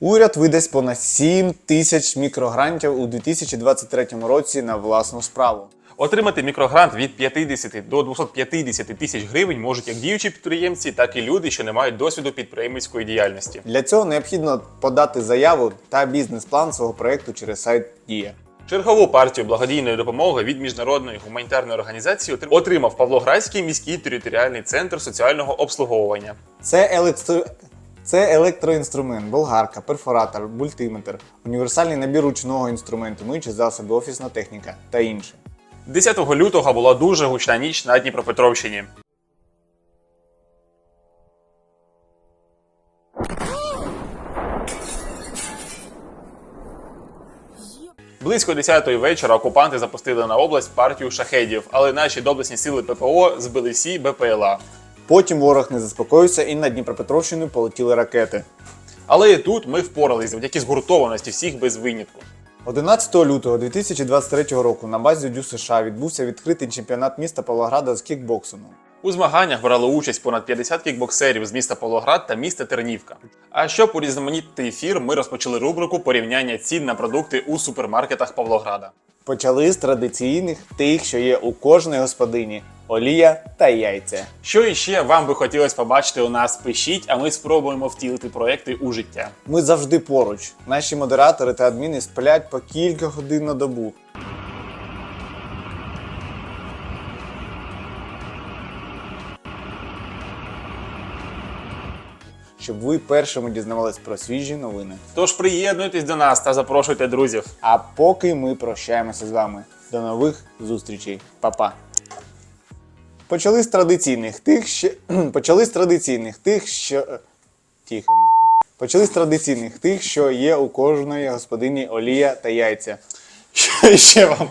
Уряд видасть понад 7 тисяч мікрогрантів у 2023 році на власну справу. Отримати мікрогрант від 50 до 250 тисяч гривень можуть як діючі підприємці, так і люди, що не мають досвіду підприємницької діяльності. Для цього необхідно подати заяву та бізнес-план свого проекту через сайт Дія. Чергову партію благодійної допомоги від міжнародної гуманітарної організації отри- отримав Павлоградський міський територіальний центр соціального обслуговування. Це електро... Це електроінструмент, болгарка, перфоратор, мультиметр, універсальний набір ручного інструменту, миючі засоби, офісна техніка та інше. 10 лютого була дуже гучна ніч на Дніпропетровщині. Близько 10-ї вечора окупанти запустили на область партію шахедів, але наші доблесні сили ППО збили всі БПЛА. Потім ворог не заспокоївся і на Дніпропетровщину полетіли ракети. Але і тут ми впоралися завдяки згуртованості всіх без винятку. 11 лютого 2023 року на базі ДЮ США відбувся відкритий чемпіонат міста Павлограда з кікбоксингу. У змаганнях брали участь понад 50 кікбоксерів з міста Павлоград та міста Тернівка. А щоб урізноманітнити ефір, ми розпочали рубрику порівняння цін на продукти у супермаркетах Павлограда. Почали з традиційних тих, що є у кожної господині: олія та яйця. Що іще вам би хотілося побачити у нас, пишіть, а ми спробуємо втілити проекти у життя. Ми завжди поруч. Наші модератори та адміни сплять по кілька годин на добу. Щоб ви першими дізнавались про свіжі новини. Тож приєднуйтесь до нас та запрошуйте друзів. А поки ми прощаємося з вами. До нових зустрічей. Па-па. Почали з традиційних тих, що. Почали з традиційних тих, що. тіха Тихо. Почали з традиційних тих, що є у кожної господині олія та яйця. Що ще вам?